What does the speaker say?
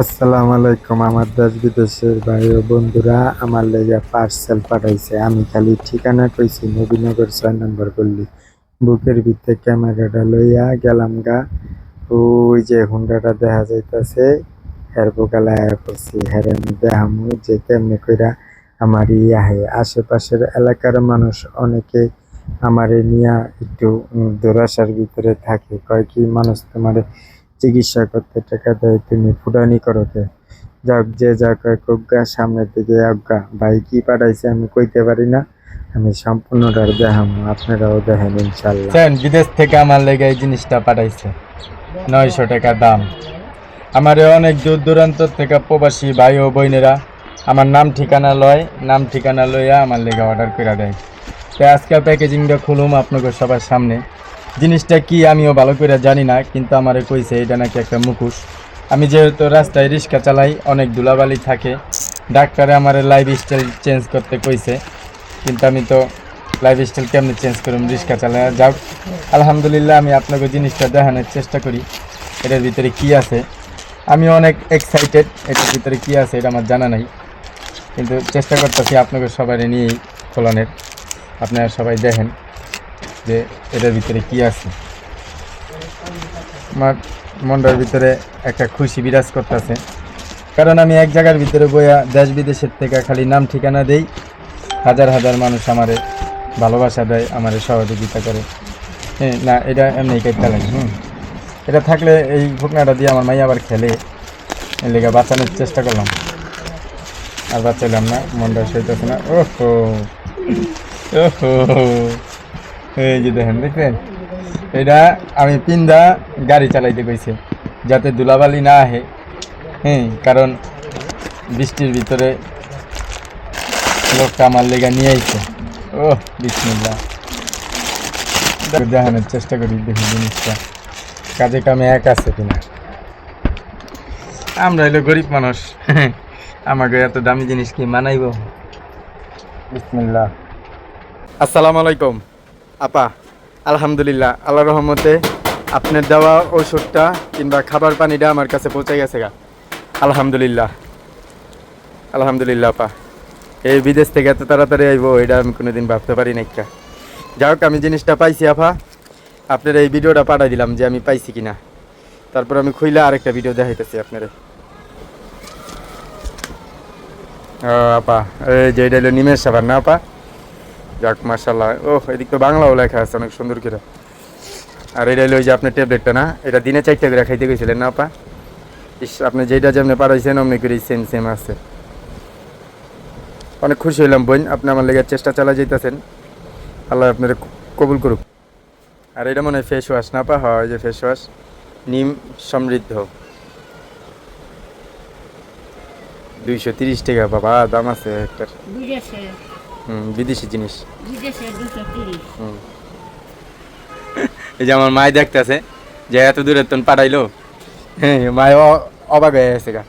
আসসালামু আলাইকুম আমার দেশ বিদেশের ভাই ও বন্ধুরা, আমার লেগে পার্সেল পাঠাইছে। আমি খালি ঠিকানা কইছি, নবীনগর ছয় নম্বর গল্লি বুকের ভিতরে ক্যামেরাটা লইয়া গেলাম গা। ওই যে হুন্ডাটা দেখা যাইতাছে, হের বোকালা করছি হের আমি দেখামু যে কেমনে কইরা আমার ইয়া হে আশেপাশের এলাকার মানুষ অনেকে আমারে নিয়া একটু দুরাশার ভিতরে থাকে। কয় কি মানুষ তোমার চিকিৎসা করতে টাকা দেয় তুমি ফুটানি করোকে যাক, যে যা কয় কোগা সামনের দিকে আজ্ঞা ভাই কি পাঠাইছে আমি কইতে পারি না। আমি সম্পূর্ণটার দেখাম, আপনারাও দেখেন ইনশাল্লাহ বিদেশ থেকে আমার লেগে এই জিনিসটা পাঠাইছে। নয়শো টাকা দাম। আমার অনেক দূর দূরান্ত থেকে প্রবাসী ভাই ও বোনেরা আমার নাম ঠিকানা লয়, নাম ঠিকানা লইয়া আমার লেগে অর্ডার করে দেয়। তো আজকে প্যাকেজিংটা খুলুম আপনাকে সবার সামনে। জিনিসটা কি আমিও ভালো করে জানি না, কিন্তু আমারে কইছে এটা নাকি একটা মুখোশ। আমি যেহেতু রাস্তায় রিক্সা চালাই, অনেক ধুলাবালি থাকে, ডাক্তারে আমার লাইফ স্টাইল চেঞ্জ করতে কইছে। কিন্তু আমি তো লাইফ স্টাইল কেমনি চেঞ্জ করুন রিক্সা চালায় যাক আলহামদুলিল্লাহ, আমি আপনাকে জিনিসটা দেখানোর চেষ্টা করি, এটার ভিতরে কি আছে। আমি অনেক এক্সাইটেড এটার ভিতরে কি আছে এটা আমার জানা নাই। কিন্তু চেষ্টা করতেছি আপনাকে সবাই নিয়েই খোলানের। আপনারা সবাই দেখেন। যে এটার ভিতরে কি আছে? আমার মনটার ভিতরে একটা খুশি বিরাজ করতেছে। কারণ আমি এক জায়গার ভিতরে বইয়া দেশ বিদেশের থেকে খালি নাম ঠিকানা দেই, হাজার হাজার মানুষ আমারে ভালোবাসা দেয়, আমারে সহযোগিতা করে। হ্যাঁ না, এটা এমনি কেটে লাগে, হুম। এটা থাকলে এই ফুকনাটা দিয়ে আমার মাই আবার খেলে লেগে বাঁচানোর চেষ্টা করলাম। আর বাঁচাইলাম না, মনটা সইতেছে না। ওহো ওহো। এই যে দেখেন দেখলেন এটা আমি পিন্দা গাড়ি চালাইতে কইছে, যাতে ধুলাবালি না আহে। হ্যাঁ কারণ বৃষ্টির ভিতরে লোকটা আমার লেগে নিয়ে আইছে। ও বিসমিল্লা দেখানোর চেষ্টা করি, দেখি জিনিসটা কাজে কামে এক আছে কিনা। আমরা হলো গরিব মানুষ। আমাকে এত দামি জিনিস কি মানাইব? বিসমিল্লা আসসালামু আলাইকুম। আপা, আলহামদুলিল্লাহ আল্লাহ রহমতে আপনার দেওয়া ওষুধটা কিংবা খাবার পানিটা আমার কাছে পৌঁছে গেছে গা। আলহামদুলিল্লাহ আলহামদুলিল্লাহ আপা। এই বিদেশ থেকে এত তাড়াতাড়ি আইবো, এটা আমি কোনোদিন ভাবতে পারি না একটা যাই হোক, আমি জিনিসটা পাইছি আপা। আপনার এই ভিডিওটা পাঠাই দিলাম যে আমি পাইছি কিনা। তারপর আমি খুইলে আরেকটা ভিডিও দেখাইতেছি আপনারে। আপা, এই যে এটা হলো নিমেষ সাবান না আপা? যাক মার্শাল্লাহ ও এদিক তো বাংলাও লেখা আছে, অনেক সুন্দর করে। আর এটা হলো যে আপনার ট্যাবলেটটা না? এটা দিনে চারটে করে খাইতে গেছিলেন না, আপা? ইস, আপনি যেটা যেমনি পাঠাইছেন অমনি করে সেম সেম আছে। অনেক খুশি হইলাম, বোন। আপনি আমার লেগে চেষ্টা চালা যেতেছেন আল্লাহ আপনার কবুল করুক। আর এটা মনে হয় ফেস ওয়াশ না পা হয় যে ফেস ওয়াশ নিম সমৃদ্ধ। দুইশো তিরিশ টাকা, বাবা, দাম আছে একটার। বিদেশে হুম, বিদেশি জিনিস। এই যে আমার মায় দেখতেছে যে এত দূরে তন পাঠাইলো। হ্যাঁ মায় অ- অবাক হয়ে গেছে গা।